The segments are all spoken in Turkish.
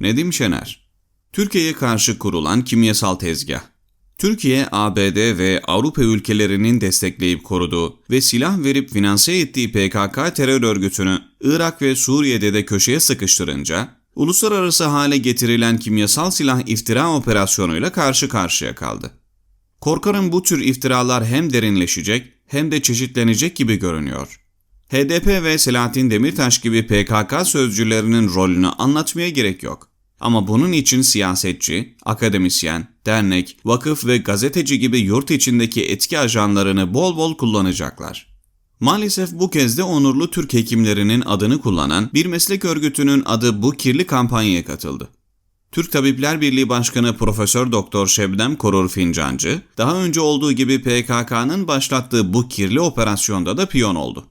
Nedim Şener Türkiye'ye karşı kurulan kimyasal tezgah Türkiye, ABD ve Avrupa ülkelerinin destekleyip koruduğu ve silah verip finanse ettiği PKK terör örgütünü Irak ve Suriye'de de köşeye sıkıştırınca, uluslararası hale getirilen kimyasal silah iftira operasyonuyla karşı karşıya kaldı. Korkarım bu tür iftiralar hem derinleşecek hem de çeşitlenecek gibi görünüyor. HDP ve Selahattin Demirtaş gibi PKK sözcülerinin rolünü anlatmaya gerek yok. Ama bunun için siyasetçi, akademisyen, dernek, vakıf ve gazeteci gibi yurt içindeki etki ajanlarını bol bol kullanacaklar. Maalesef bu kez de onurlu Türk hekimlerinin adını kullanan bir meslek örgütünün adı bu kirli kampanyaya katıldı. Türk Tabipler Birliği Başkanı Profesör Doktor Şebnem Korur Fincancı, daha önce olduğu gibi PKK'nın başlattığı bu kirli operasyonda da piyon oldu.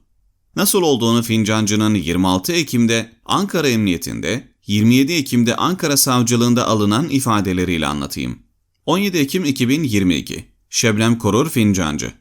Nasıl olduğunu Fincancı'nın 26 Ekim'de Ankara Emniyetinde, 27 Ekim'de Ankara Savcılığında alınan ifadeleriyle anlatayım. 17 Ekim 2022 Şebnem Korur Fincancı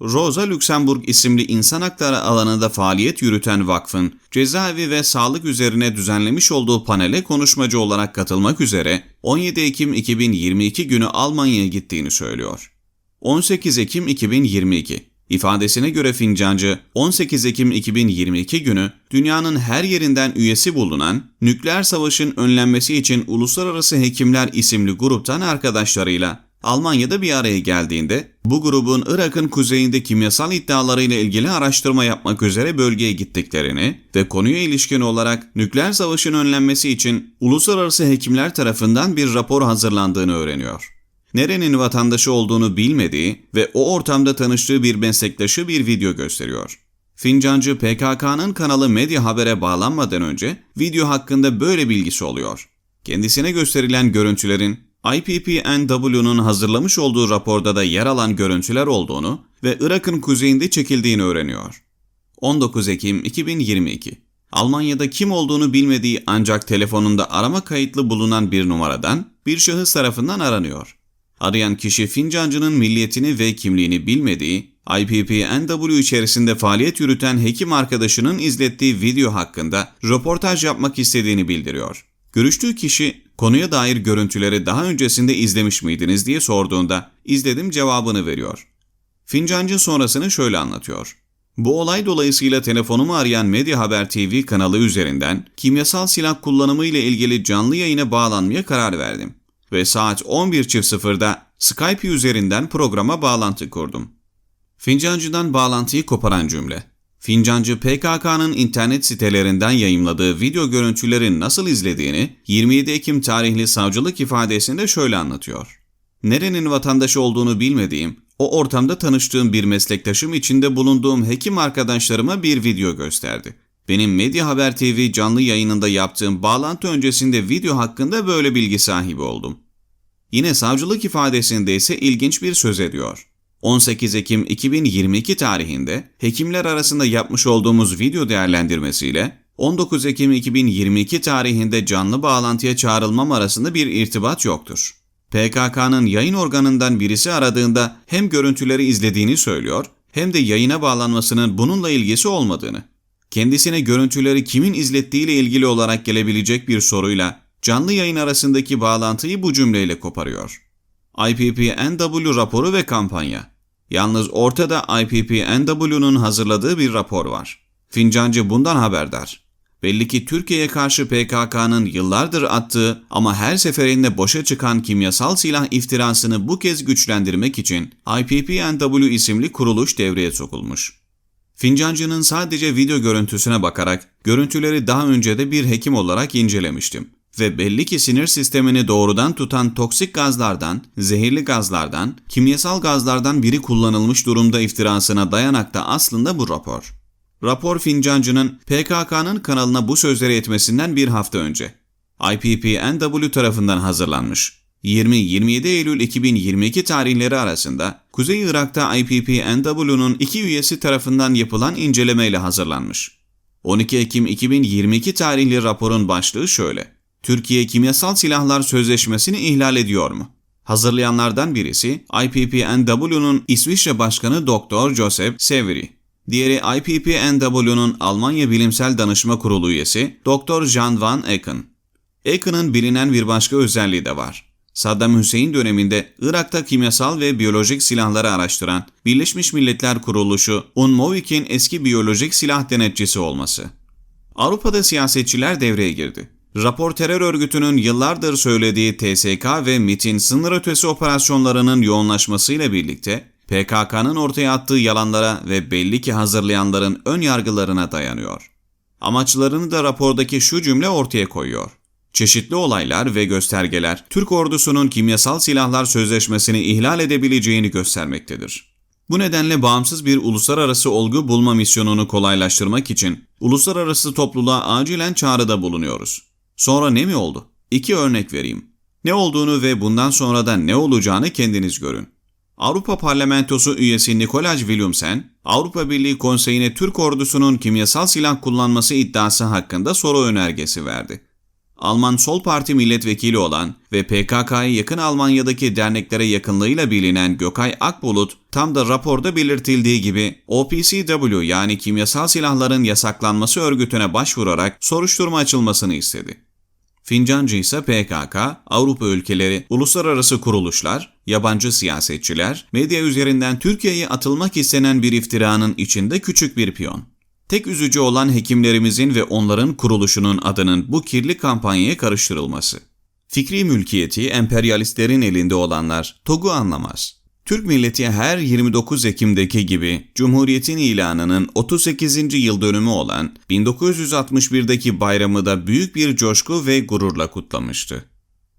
Rosa Luxemburg isimli insan hakları alanında faaliyet yürüten vakfın cezaevi ve sağlık üzerine düzenlemiş olduğu panele konuşmacı olarak katılmak üzere 17 Ekim 2022 günü Almanya'ya gittiğini söylüyor. 18 Ekim 2022 İfadesine göre Fincancı 18 Ekim 2022 günü dünyanın her yerinden üyesi bulunan Nükleer Savaşın Önlenmesi için Uluslararası Hekimler isimli gruptan arkadaşlarıyla Almanya'da bir araya geldiğinde bu grubun Irak'ın kuzeyinde kimyasal iddialarıyla ilgili araştırma yapmak üzere bölgeye gittiklerini ve konuya ilişkin olarak nükleer savaşın önlenmesi için uluslararası hekimler tarafından bir rapor hazırlandığını öğreniyor. Nerenin vatandaşı olduğunu bilmediği ve o ortamda tanıştığı bir meslektaşı bir video gösteriyor. Fincancı PKK'nın kanalı Medya Haber'e bağlanmadan önce video hakkında böyle bilgisi oluyor. Kendisine gösterilen görüntülerin IPPNW'nun hazırlamış olduğu raporda da yer alan görüntüler olduğunu ve Irak'ın kuzeyinde çekildiğini öğreniyor. 19 Ekim 2022 Almanya'da kim olduğunu bilmediği ancak telefonunda arama kayıtlı bulunan bir numaradan bir şahıs tarafından aranıyor. Arayan kişi fincancının milliyetini ve kimliğini bilmediği, IPPNW içerisinde faaliyet yürüten hekim arkadaşının izlettiği video hakkında röportaj yapmak istediğini bildiriyor. Görüştüğü kişi konuya dair görüntüleri daha öncesinde izlemiş miydiniz diye sorduğunda izledim cevabını veriyor. Fincancı sonrasını şöyle anlatıyor. Bu olay dolayısıyla telefonumu arayan Medya Haber TV kanalı üzerinden kimyasal silah kullanımı ile ilgili canlı yayına bağlanmaya karar verdim ve saat 11.00'da Skype üzerinden programa bağlantı kurdum. Fincancı'dan bağlantıyı koparan cümle. Fincancı PKK'nın internet sitelerinden yayımladığı video görüntüleri nasıl izlediğini 27 Ekim tarihli savcılık ifadesinde şöyle anlatıyor. Nerenin vatandaşı olduğunu bilmediğim, o ortamda tanıştığım bir meslektaşım içinde bulunduğum hekim arkadaşlarıma bir video gösterdi. Benim Medya Haber TV canlı yayınında yaptığım bağlantı öncesinde video hakkında böyle bilgi sahibi oldum. Yine savcılık ifadesinde ise ilginç bir söz ediyor. 18 Ekim 2022 tarihinde hekimler arasında yapmış olduğumuz video değerlendirmesiyle 19 Ekim 2022 tarihinde canlı bağlantıya çağrılmam arasında bir irtibat yoktur. PKK'nın yayın organından birisi aradığında hem görüntüleri izlediğini söylüyor hem de yayına bağlanmasının bununla ilgisi olmadığını. Kendisine görüntüleri kimin izlettiğiyle ilgili olarak gelebilecek bir soruyla canlı yayın arasındaki bağlantıyı bu cümleyle koparıyor. IPPNW raporu ve kampanya. Yalnız ortada IPPNW'nun hazırladığı bir rapor var. Fincancı bundan haberdar. Belli ki Türkiye'ye karşı PKK'nın yıllardır attığı ama her seferinde boşa çıkan kimyasal silah iftirasını bu kez güçlendirmek için IPPNW isimli kuruluş devreye sokulmuş. Fincancı'nın sadece video görüntüsüne bakarak görüntüleri daha önce de bir hekim olarak incelemiştim ve belli ki sinir sistemini doğrudan tutan toksik gazlardan, zehirli gazlardan, kimyasal gazlardan biri kullanılmış durumda iftirasına dayanakta aslında bu rapor. Rapor Fincancı'nın PKK'nın kanalına bu sözleri etmesinden bir hafta önce. IPPNW tarafından hazırlanmış. 20-27 Eylül 2022 tarihleri arasında Kuzey Irak'ta IPPNW'nun iki üyesi tarafından yapılan incelemeyle hazırlanmış. 12 Ekim 2022 tarihli raporun başlığı şöyle. Türkiye Kimyasal Silahlar Sözleşmesi'ni ihlal ediyor mu? Hazırlayanlardan birisi IPPNW'nun İsviçre Başkanı Dr. Joseph Severi. Diğeri IPPNW'nun Almanya Bilimsel Danışma Kurulu üyesi Dr. Jan van Ecken. Acon'ın bilinen bir başka özelliği de var. Saddam Hüseyin döneminde Irak'ta kimyasal ve biyolojik silahları araştıran Birleşmiş Milletler Kuruluşu UNMOVIC'in eski biyolojik silah denetçisi olması. Avrupa'da siyasetçiler devreye girdi. Rapor terör örgütünün yıllardır söylediği TSK ve MIT'in sınır ötesi operasyonlarının yoğunlaşmasıyla birlikte PKK'nın ortaya attığı yalanlara ve belli ki hazırlayanların ön yargılarına dayanıyor. Amaçlarını da rapordaki şu cümle ortaya koyuyor. Çeşitli olaylar ve göstergeler Türk ordusunun kimyasal silahlar sözleşmesini ihlal edebileceğini göstermektedir. Bu nedenle bağımsız bir uluslararası olgu bulma misyonunu kolaylaştırmak için uluslararası topluluğa acilen çağrıda bulunuyoruz. Sonra ne mi oldu? İki örnek vereyim. Ne olduğunu ve bundan sonra da ne olacağını kendiniz görün. Avrupa Parlamentosu üyesi Nikolaj Willumsen, Avrupa Birliği Konseyi'ne Türk ordusunun kimyasal silah kullanması iddiası hakkında soru önergesi verdi. Alman Sol Parti milletvekili olan ve PKK'ya yakın Almanya'daki derneklere yakınlığıyla bilinen Gökay Akbulut, tam da raporda belirtildiği gibi OPCW yani kimyasal silahların yasaklanması örgütüne başvurarak soruşturma açılmasını istedi. Fincancı ise PKK, Avrupa ülkeleri, uluslararası kuruluşlar, yabancı siyasetçiler, medya üzerinden Türkiye'ye atılmak istenen bir iftiranın içinde küçük bir piyon. Tek üzücü olan hekimlerimizin ve onların kuruluşunun adının bu kirli kampanyaya karıştırılması. Fikri mülkiyeti emperyalistlerin elinde olanlar TOG'u anlamaz. Türk milleti her 29 Ekim'deki gibi Cumhuriyet'in ilanının 38. yıl dönümü olan 1961'deki bayramı da büyük bir coşku ve gururla kutlamıştı.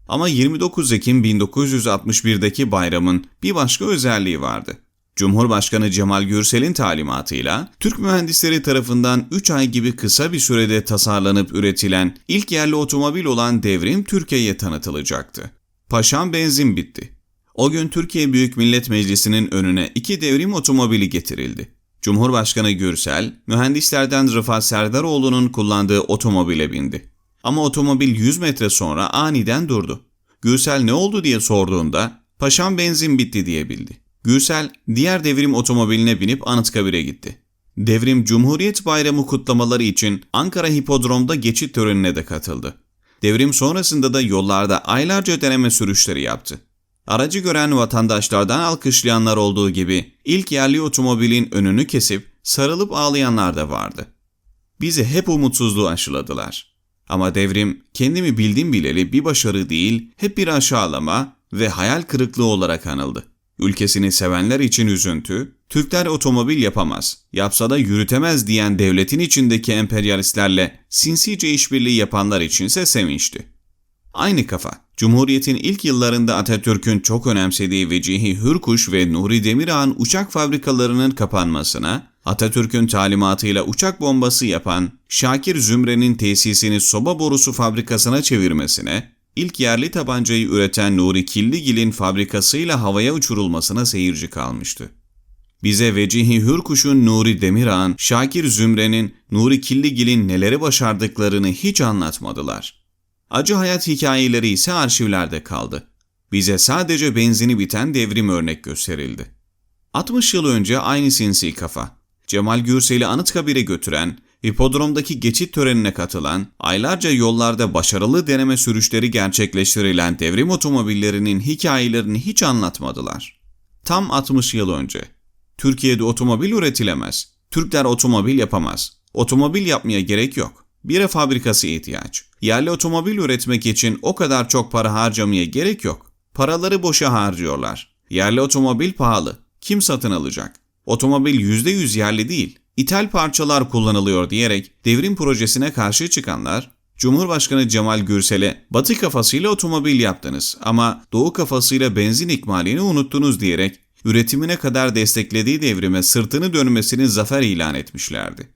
Ama 29 Ekim 1961'deki bayramın bir başka özelliği vardı. Cumhurbaşkanı Cemal Gürsel'in talimatıyla Türk mühendisleri tarafından 3 ay gibi kısa bir sürede tasarlanıp üretilen ilk yerli otomobil olan devrim Türkiye'ye tanıtılacaktı. Paşam benzin bitti. O gün Türkiye Büyük Millet Meclisi'nin önüne iki devrim otomobili getirildi. Cumhurbaşkanı Gürsel, mühendislerden Rıfat Serdaroğlu'nun kullandığı otomobile bindi. Ama otomobil 100 metre sonra aniden durdu. Gürsel ne oldu diye sorduğunda, paşam benzin bitti diyebildi. Gürsel diğer devrim otomobiline binip Anıtkabir'e gitti. Devrim Cumhuriyet Bayramı kutlamaları için Ankara Hipodrom'da geçit törenine de katıldı. Devrim sonrasında da yollarda aylarca deneme sürüşleri yaptı. Aracı gören vatandaşlardan alkışlayanlar olduğu gibi ilk yerli otomobilin önünü kesip sarılıp ağlayanlar da vardı. Bizi hep umutsuzluğu aşıladılar. Ama devrim kendimi bildim bileli bir başarı değil, hep bir aşağılama ve hayal kırıklığı olarak anıldı. Ülkesini sevenler için üzüntü, Türkler otomobil yapamaz, yapsa da yürütemez diyen devletin içindeki emperyalistlerle sinsice işbirliği yapanlar içinse sevinçti. Aynı kafa, Cumhuriyet'in ilk yıllarında Atatürk'ün çok önemsediği Vecihi Hürkuş ve Nuri Demirağ'ın uçak fabrikalarının kapanmasına, Atatürk'ün talimatıyla uçak bombası yapan Şakir Zümre'nin tesisini soba borusu fabrikasına çevirmesine, ilk yerli tabancayı üreten Nuri Killigil'in fabrikasıyla havaya uçurulmasına seyirci kalmıştı. Bize Vecihi Hürkuş'un Nuri Demirağ'ın, Şakir Zümre'nin, Nuri Killigil'in neleri başardıklarını hiç anlatmadılar. Acı hayat hikayeleri ise arşivlerde kaldı. Bize sadece benzini biten devrim örnek gösterildi. 60 yıl önce aynı sinsi kafa, Cemal Gürsel'i Anıtkabir'e götüren, hipodromdaki geçit törenine katılan, aylarca yollarda başarılı deneme sürüşleri gerçekleştirilen devrim otomobillerinin hikayelerini hiç anlatmadılar. Tam 60 yıl önce. Türkiye'de otomobil üretilemez. Türkler otomobil yapamaz. Otomobil yapmaya gerek yok. Bir fabrikası ihtiyaç. Yerli otomobil üretmek için o kadar çok para harcamaya gerek yok. Paraları boşa harcıyorlar. Yerli otomobil pahalı. Kim satın alacak? Otomobil %100 yerli değil. İthal parçalar kullanılıyor diyerek devrim projesine karşı çıkanlar, Cumhurbaşkanı Cemal Gürsel'e batı kafasıyla otomobil yaptınız ama doğu kafasıyla benzin ikmalini unuttunuz diyerek üretimine kadar desteklediği devrime sırtını dönmesini zafer ilan etmişlerdi.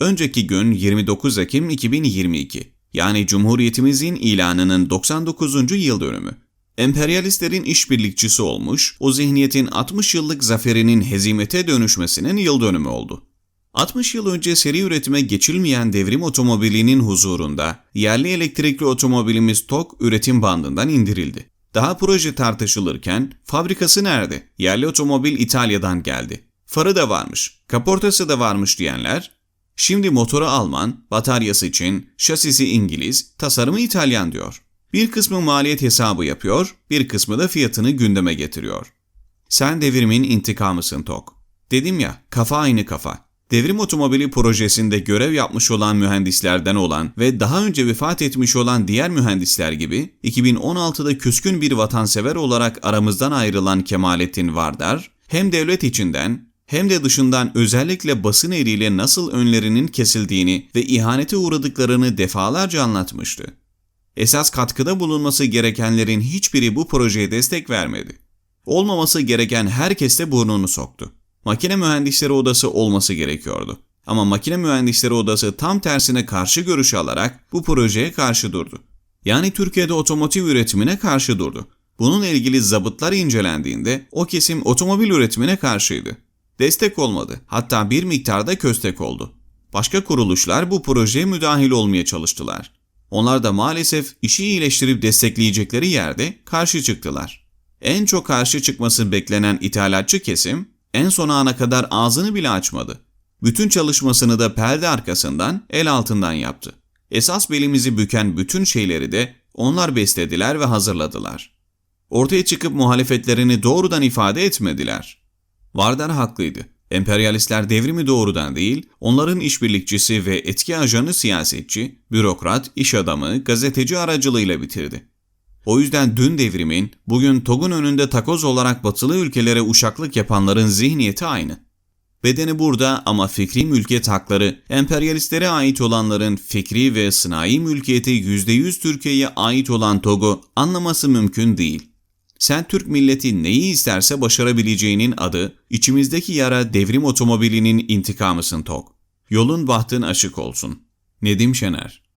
Önceki gün 29 Ekim 2022 yani Cumhuriyetimizin ilanının 99. yıl dönümü. Emperyalistlerin işbirlikçisi olmuş, o zihniyetin 60 yıllık zaferinin hezimete dönüşmesinin yıl dönümü oldu. 60 yıl önce seri üretime geçilmeyen devrim otomobilinin huzurunda yerli elektrikli otomobilimiz TOK üretim bandından indirildi. Daha proje tartışılırken fabrikası nerede? Yerli otomobil İtalya'dan geldi. Farı da varmış, kaportası da varmış diyenler Şimdi motoru Alman, bataryası Çin, şasisi İngiliz, tasarımı İtalyan diyor. Bir kısmı maliyet hesabı yapıyor, bir kısmı da fiyatını gündeme getiriyor. Sen devrimin intikamısın Tok. Dedim ya, kafa aynı kafa. Devrim otomobili projesinde görev yapmış olan mühendislerden olan ve daha önce vefat etmiş olan diğer mühendisler gibi 2016'da küskün bir vatansever olarak aramızdan ayrılan Kemalettin Vardar, hem devlet içinden hem de dışından özellikle basın eliyle nasıl önlerinin kesildiğini ve ihanete uğradıklarını defalarca anlatmıştı. Esas katkıda bulunması gerekenlerin hiçbiri bu projeye destek vermedi. Olmaması gereken herkes de burnunu soktu. Makine Mühendisleri Odası olması gerekiyordu. Ama Makine Mühendisleri Odası tam tersine karşı görüş alarak bu projeye karşı durdu. Yani Türkiye'de otomotiv üretimine karşı durdu. Bununla ilgili zabıtlar incelendiğinde o kesim otomobil üretimine karşıydı. Destek olmadı. Hatta bir miktarda köstek oldu. Başka kuruluşlar bu projeye müdahil olmaya çalıştılar. Onlar da maalesef işi iyileştirip destekleyecekleri yerde karşı çıktılar. En çok karşı çıkması beklenen ithalatçı kesim en son ana kadar ağzını bile açmadı. Bütün çalışmasını da perde arkasından, el altından yaptı. Esas belimizi büken bütün şeyleri de onlar beslediler ve hazırladılar. Ortaya çıkıp muhalefetlerini doğrudan ifade etmediler. Vardar haklıydı. Emperyalistler devrimi doğrudan değil, onların işbirlikçisi ve etki ajanı siyasetçi, bürokrat, iş adamı, gazeteci aracılığıyla bitirdi. O yüzden dün devrimin, bugün TOG'un önünde takoz olarak batılı ülkelere uşaklık yapanların zihniyeti aynı. Bedeni burada ama fikri mülkiyet hakları, emperyalistlere ait olanların fikri ve sınai mülkiyeti %100 Türkiye'ye ait olan TOG'u anlaması mümkün değil. Sen Türk milleti neyi isterse başarabileceğinin adı, içimizdeki yara devrim otomobilinin intikamısın TOG. Yolun bahtın açık olsun. Nedim Şener